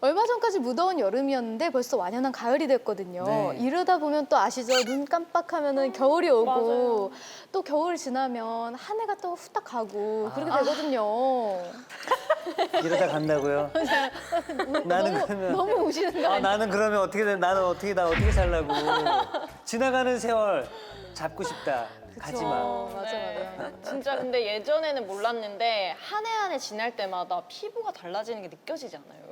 얼마 전까지 무더운 여름이었는데 벌써 완연한 가을이 됐거든요. 네. 이러다 보면 또 아시죠? 눈 깜빡하면은 겨울이 오고 맞아요. 또 겨울 지나면 한 해가 또 후딱 가고 그렇게 아. 되거든요. 이러다 간다고요? 나는 너무, 그러면 너무 우시는 거 아, 아니에요? 나는 그러면 어떻게 돼? 나는 어떻게 나 어떻게 살라고? 지나가는 세월 잡고 싶다. 가지마. 어, 맞아 네. 맞아. 진짜 근데 예전에는 몰랐는데 한 해 한 해 지날 때마다 피부가 달라지는 게 느껴지지 않아요,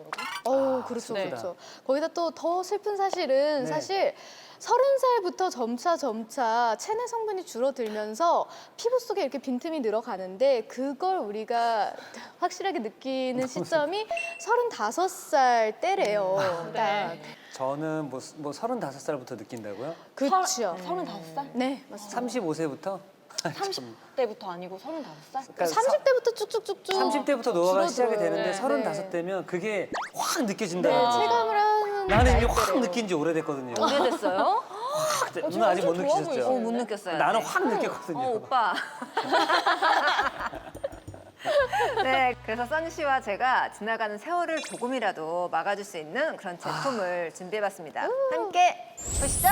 여러분? 어, 그렇죠, 네. 그렇죠. 거기다 또 더 슬픈 사실은 네. 사실 서른 살부터 점차 점차 체내 성분이 줄어들면서 피부 속에 이렇게 빈틈이 늘어가는데 그걸 우리가 확실하게 느끼는 시점이 서른다섯 살 때래요. 딱. 네. 저는 뭐, 뭐 35살부터 느낀다고요? 그렇죠. 서른다섯 살? 네, 맞습니다. 35세부터? 30대부터 아니고 서른다섯 살? 그러니까 30대부터 쭉쭉쭉쭉 30대부터 노화가. 시작이 되는데 네. 35대면 그게 확 느껴진다. 네. 체감을 하는 나는 이게 확. 느낀 지 오래됐거든요. 오래됐어요? 확, 어, 누나 아직 못 느끼셨죠? 어, 못 느꼈어요. 나는 아직. 확 느꼈거든요. 어, 오빠. 네, 그래서 써니 씨와 제가 지나가는 세월을 조금이라도 막아줄 수 있는 그런 제품을 준비해봤습니다. 함께 보시죠.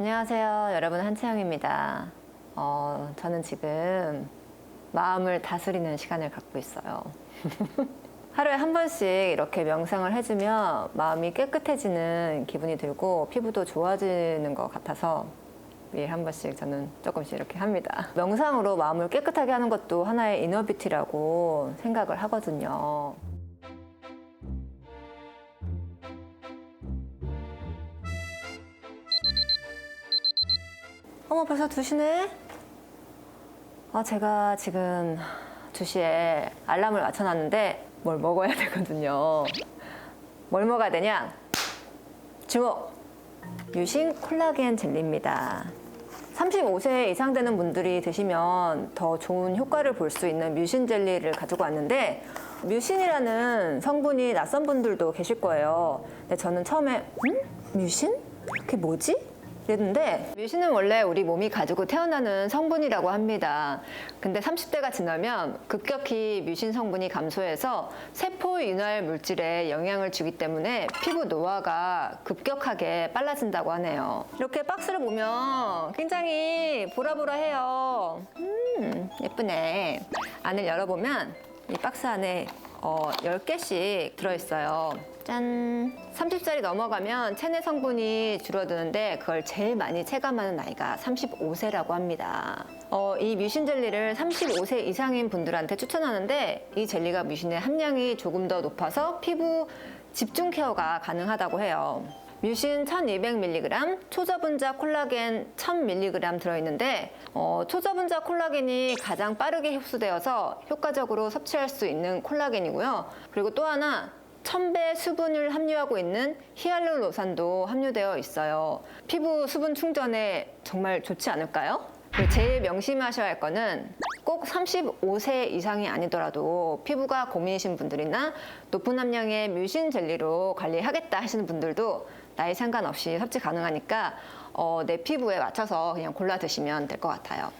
안녕하세요, 여러분 한채영입니다. 어, 저는 지금 마음을 다스리는 시간을 갖고 있어요. 하루에 한 번씩 이렇게 명상을 해주면 마음이 깨끗해지는 기분이 들고 피부도 좋아지는 것 같아서 매일 한 번씩 저는 조금씩 이렇게 합니다. 명상으로 마음을 깨끗하게 하는 것도 하나의 이너뷰티라고 생각을 하거든요. 어머 벌써 2시네? 아 제가 지금 2시에 알람을 맞춰놨는데 뭘 먹어야 되거든요. 뭘 먹어야 되냐? 주목! 유신 콜라겐 젤리입니다. 35세 이상 되는 분들이 드시면 더 좋은 효과를 볼 수 있는 뮤신 젤리를 가지고 왔는데 뮤신이라는 성분이 낯선 분들도 계실 거예요. 근데 저는 처음에 음? 뮤신? 그게 뭐지? 그랬는데 뮤신은 원래 우리 몸이 가지고 태어나는 성분이라고 합니다. 근데 30대가 지나면 급격히 뮤신 성분이 감소해서 세포 윤활 물질에 영향을 주기 때문에 피부 노화가 급격하게 빨라진다고 하네요. 이렇게 박스를 보면 굉장히 보라보라해요. 음, 예쁘네. 안을 열어보면 이 박스 안에 어, 10개씩 들어있어요. 짠! 30살이 넘어가면 체내 성분이 줄어드는데 그걸 제일 많이 체감하는 나이가 35세라고 합니다. 어, 이 뮤신 젤리를 35세 이상인 분들한테 추천하는데 이 젤리가 뮤신의 함량이 조금 더 높아서 피부 집중 케어가 가능하다고 해요. 뮤신 1200mg, 초저분자 콜라겐 1000mg 들어있는데 어, 초저분자 콜라겐이 가장 빠르게 흡수되어서 효과적으로 섭취할 수 있는 콜라겐이고요. 그리고 또 하나 1000배 수분을 함유하고 있는 히알루론산도 함유되어 있어요. 피부 수분 충전에 정말 좋지 않을까요? 제일 명심하셔야 할 거는 꼭 35세 이상이 아니더라도 피부가 고민이신 분들이나 높은 함량의 뮤신 젤리로 관리하겠다 하시는 분들도 나이 상관없이 섭취 가능하니까 어, 내 피부에 맞춰서 그냥 골라 드시면 될 것 같아요.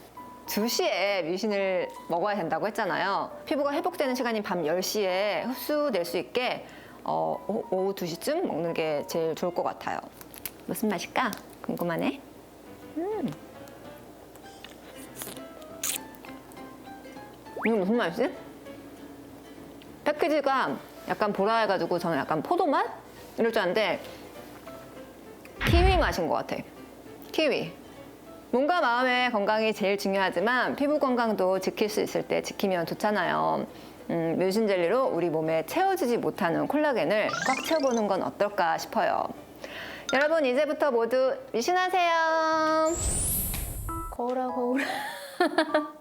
2시에 뮤신을 먹어야 된다고 했잖아요. 피부가 회복되는 시간이 밤 10시에 흡수될 수 있게 어, 오- 오후 2시쯤 먹는 게 제일 좋을 것 같아요. 무슨 맛일까? 궁금하네. 음. 이거 무슨 맛이지? 패키지가 약간 보라해가지고 저는 약간 포도 맛? 이럴 줄 알았는데 키위 맛인 것 같아. 키위. 몸과 마음의 건강이 제일 중요하지만 피부 건강도 지킬 수 있을 때 지키면 좋잖아요. 음, 뮤신 젤리로 우리 몸에 채워지지 못하는 콜라겐을 꽉 채워보는 건 어떨까 싶어요. 여러분 이제부터 모두 뮤신하세요. 거울아 거울아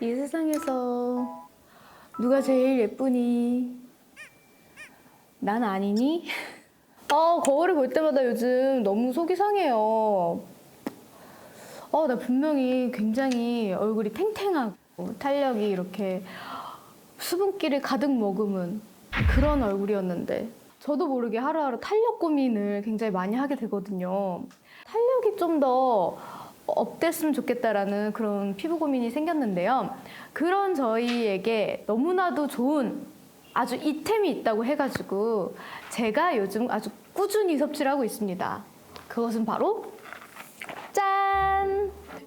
이 세상에서 누가 제일 예쁘니? 난 아니니? 아 거울을 볼 때마다 요즘 너무 속이 상해요. 어, 나 분명히 굉장히 얼굴이 탱탱하고 탄력이 이렇게 수분기를 가득 머금은 그런 얼굴이었는데 저도 모르게 하루하루 탄력 고민을 굉장히 많이 하게 되거든요. 탄력이 좀 더 업됐으면 좋겠다라는 그런 피부 고민이 생겼는데요. 그런 저희에게 너무나도 좋은 아주 이템이 있다고 해가지고 제가 요즘 아주 꾸준히 섭취를 하고 있습니다. 그것은 바로 짠!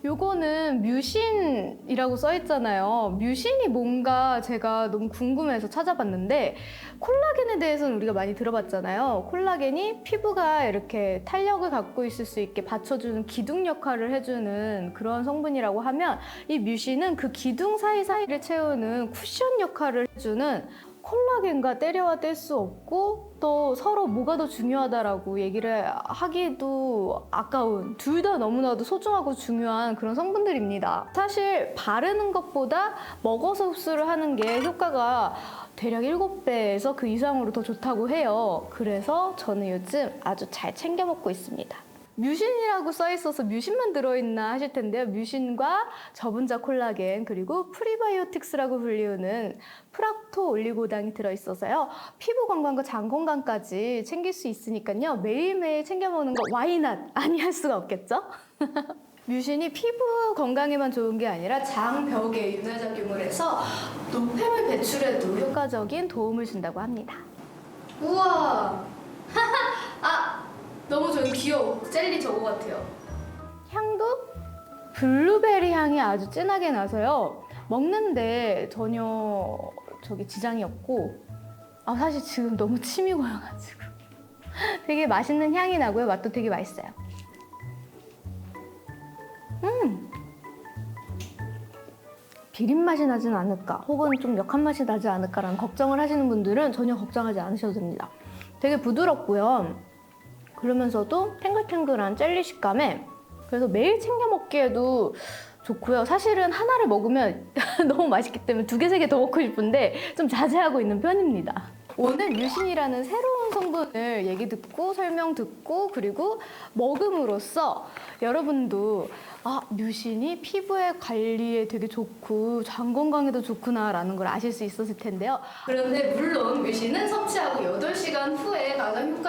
요거는 뮤신이라고 써 있잖아요. 뮤신이 뭔가 제가 너무 궁금해서 찾아봤는데 콜라겐에 대해서는 우리가 많이 들어봤잖아요. 콜라겐이 피부가 이렇게 탄력을 갖고 있을 수 있게 받쳐주는 기둥 역할을 해주는 그런 성분이라고 하면 이 뮤신은 그 기둥 사이사이를 채우는 쿠션 역할을 해주는 콜라겐과 때려와 뗄 수 없고 또 서로 뭐가 더 중요하다라고 얘기를 하기도 아까운 둘 다 너무나도 소중하고 중요한 그런 성분들입니다. 사실 바르는 것보다 먹어서 흡수를 하는 게 효과가 대략 7배에서 그 이상으로 더 좋다고 해요. 그래서 저는 요즘 아주 잘 챙겨 먹고 있습니다. 뮤신이라고 써 있어서 뮤신만 들어있나 하실 텐데요. 뮤신과 저분자 콜라겐 그리고 프리바이오틱스라고 불리우는 프락토 올리고당이 들어있어서요. 피부 건강과 장 건강까지 챙길 수 있으니까요. 매일매일 챙겨 먹는 거 와이낫 아니할 수가 없겠죠? 뮤신이 피부 건강에만 좋은 게 아니라 장벽에 윤활작용을 해서 노폐물 배출에도 효과적인 도움을 준다고 합니다. 우와! 아! 너무 저기 귀여워. 젤리 저거 같아요. 향도 블루베리 향이 아주 진하게 나서요. 먹는데 전혀 저기 지장이 없고 아 사실 지금 너무 침이 고여가지고 되게 맛있는 향이 나고요. 맛도 되게 맛있어요. 음 비린 맛이 나진 않을까 혹은 좀 역한 맛이 나지 않을까라는 걱정을 하시는 분들은 전혀 걱정하지 않으셔도 됩니다. 되게 부드럽고요. 그러면서도 탱글탱글한 젤리 식감에 그래서 매일 챙겨 먹기에도 좋고요. 사실은 하나를 먹으면 너무 맛있기 때문에 두 개, 세 개 더 먹고 싶은데 좀 자제하고 있는 편입니다. 오늘 뮤신이라는 새로운 성분을 얘기 듣고 설명 듣고 그리고 먹음으로써 여러분도 아 뮤신이 피부의 관리에 되게 좋고 장 건강에도 좋구나라는 걸 아실 수 있었을 텐데요. 그런데 물론 뮤신은 섭취하고 8시간 후에 가장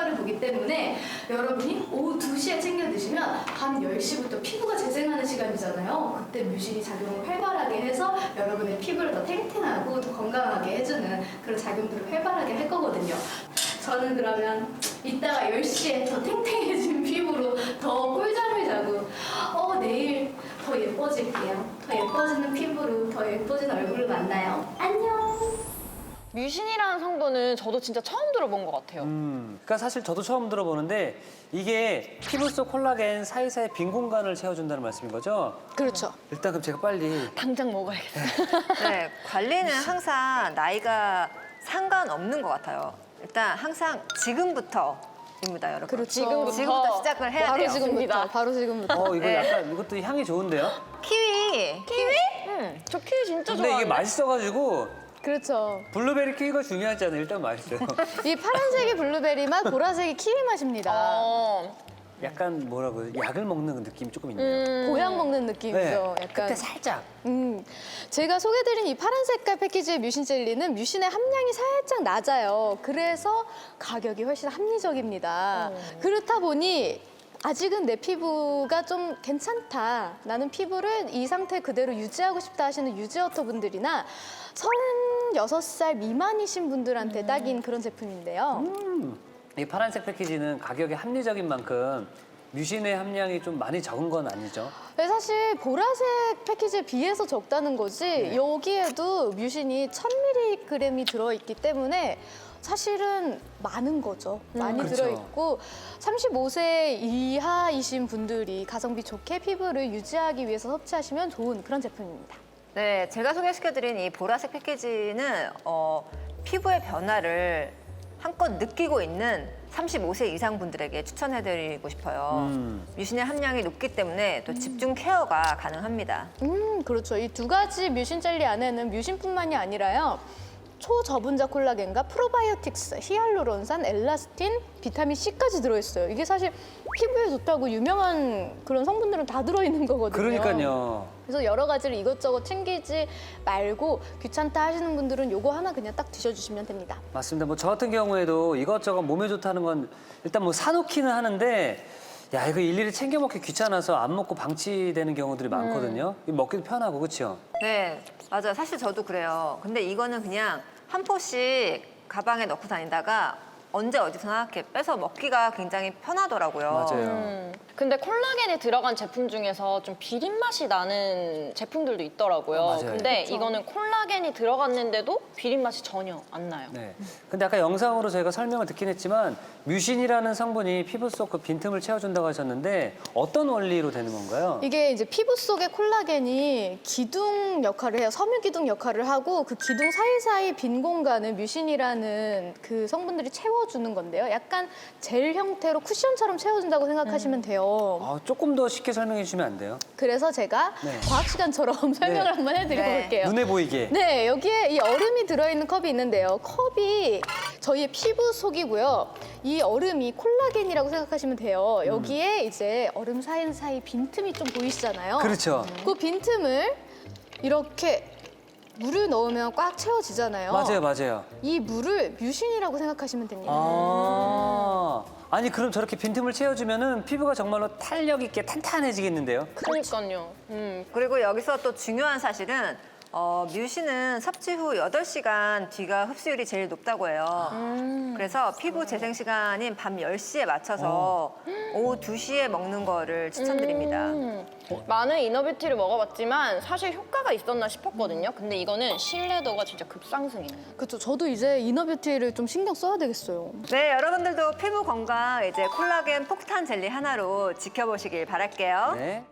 효과를 보기 때문에 여러분이 오후 2시에 챙겨 드시면 밤 10시부터 피부가 재생하는 시간이잖아요. 그때 뮤신이 작용을 활발하게 해서 여러분의 피부를 더 탱탱하고 더 건강하게 해주는 그런 작용들을 활발하게 할 거거든요. 저는 그러면 이따가 10시에 더 탱탱해진 피부로 더 꿀잠을 자고 어 내일 더 예뻐질게요. 더 예뻐지는 피부로 더 예뻐진 얼굴을 만나요. 안녕. 뮤신이라는 성분은 저도 진짜 처음 들어본 것 같아요. 음, 그러니까 사실 저도 처음 들어보는데 이게 피부 속 콜라겐 사이사이 빈 공간을 채워준다는 말씀인 거죠? 그렇죠. 일단 그럼 제가 빨리 당장 먹어야겠다. 네, 관리는 항상 나이가 상관없는 것 같아요. 일단 항상 지금부터 입니다, 여러분. 그렇죠. 지금부터, 지금부터 시작을 해야 바로 돼요. 지금부터. 바로 지금부터. 어 이거 네. 약간 이것도 향이 좋은데요? 키위. 키위? 음, 저 키위 진짜 근데 좋아하는데. 이게 맛있어가지고 그렇죠. 블루베리 키위가 중요하잖아요. 일단 맛있어요. 이 파란색이 블루베리 맛, 보라색이 키위 맛입니다. 어, 약간 뭐라고 약을 먹는 그 느낌이 조금 있네요. 음. 보약 먹는 느낌이죠. 네, 약간. 끝에 살짝. 음, 제가 소개드린 이 파란 색깔 패키지의 뮤신 젤리는 뮤신의 함량이 살짝 낮아요. 그래서 가격이 훨씬 합리적입니다. 그렇다 보니 아직은 내 피부가 좀 괜찮다. 나는 피부를 이 상태 그대로 유지하고 싶다 하시는 유지어터 분들이나 36살 미만이신 분들한테 딱인 그런 제품인데요. 음, 이 파란색 패키지는 가격이 합리적인 만큼 뮤신의 함량이 좀 많이 적은 건 아니죠? 네, 사실 보라색 패키지에 비해서 적다는 거지 네. 여기에도 뮤신이 1000mg이 들어있기 때문에 사실은 많은 거죠. 많이 그렇죠. 들어있고 35세 이하이신 분들이 가성비 좋게 피부를 유지하기 위해서 섭취하시면 좋은 그런 제품입니다. 네, 제가 소개시켜드린 이 보라색 패키지는 어, 피부의 변화를 한껏 느끼고 있는 35세 이상 분들에게 추천해드리고 싶어요. 음. 뮤신의 함량이 높기 때문에 또 집중 케어가 가능합니다. 음, 그렇죠. 이 두 가지 뮤신 젤리 안에는 뮤신뿐만이 아니라요. 초저분자 콜라겐과 프로바이오틱스, 히알루론산, 엘라스틴, 비타민 C까지 들어있어요. 이게 사실 피부에 좋다고 유명한 그런 성분들은 다 들어있는 거거든요. 그러니까요. 그래서 여러 가지를 이것저것 챙기지 말고 귀찮다 하시는 분들은 요거 하나 그냥 딱 드셔주시면 됩니다. 맞습니다. 뭐 저 같은 경우에도 이것저것 몸에 좋다는 건 일단 뭐 사놓기는 하는데 야 이거 일일이 챙겨 먹기 귀찮아서 안 먹고 방치되는 경우들이 많거든요. 이거 먹기도 편하고 그렇죠. 네, 맞아요. 사실 저도 그래요. 근데 이거는 그냥 한 포씩 가방에 넣고 다니다가 언제 어디서나 이렇게 빼서 먹기가 굉장히 편하더라고요. 맞아요. 음, 근데 콜라겐이 들어간 제품 중에서 좀 비린 맛이 나는 제품들도 있더라고요. 아, 맞아요. 근데 이거는 콜라겐이 들어갔는데도 비린 맛이 전혀 안 나요. 네. 근데 아까 영상으로 저희가 설명을 듣긴 했지만 뮤신이라는 성분이 피부 속 그 빈틈을 채워준다고 하셨는데 어떤 원리로 되는 건가요? 이게 이제 피부 속의 콜라겐이 기둥 역할을 해요. 섬유 기둥 역할을 하고 그 기둥 사이사이 빈 공간을 뮤신이라는 그 성분들이 채워 주는 건데요. 약간 젤 형태로 쿠션처럼 채워준다고 생각하시면 돼요. 아, 조금 더 쉽게 설명해 주시면 안 돼요? 그래서 제가 네. 과학 시간처럼 설명을 한번 해드려 네. 볼게요. 눈에 보이게. 네, 여기에 이 얼음이 들어있는 컵이 있는데요. 컵이 저희의 피부 속이고요. 이 얼음이 콜라겐이라고 생각하시면 돼요. 여기에 이제 얼음 사이사이 빈틈이 좀 보이시잖아요. 그렇죠. 그 빈틈을 이렇게 물을 넣으면 꽉 채워지잖아요. 맞아요, 맞아요. 이 물을 뮤신이라고 생각하시면 됩니다. 아, 아니 그럼 저렇게 빈틈을 채워주면은 피부가 정말로 탄력 있게 탄탄해지겠는데요? 그러니까요. 음, 그리고 여기서 또 중요한 사실은 어, 뮤신은 섭취 후 8시간 뒤가 흡수율이 제일 높다고 해요. 그래서 피부 재생 시간인 밤 10시에 맞춰서 오후 2시에 먹는 거를 추천드립니다. 음, 많은 이너뷰티를 먹어봤지만 사실 효과가 있었나 싶었거든요. 근데 이거는 신뢰도가 진짜 급상승이에요. 그렇죠. 저도 이제 이너뷰티를 좀 신경 써야 되겠어요. 네, 여러분들도 피부 건강 이제 콜라겐 폭탄 젤리 하나로 지켜보시길 바랄게요. 네.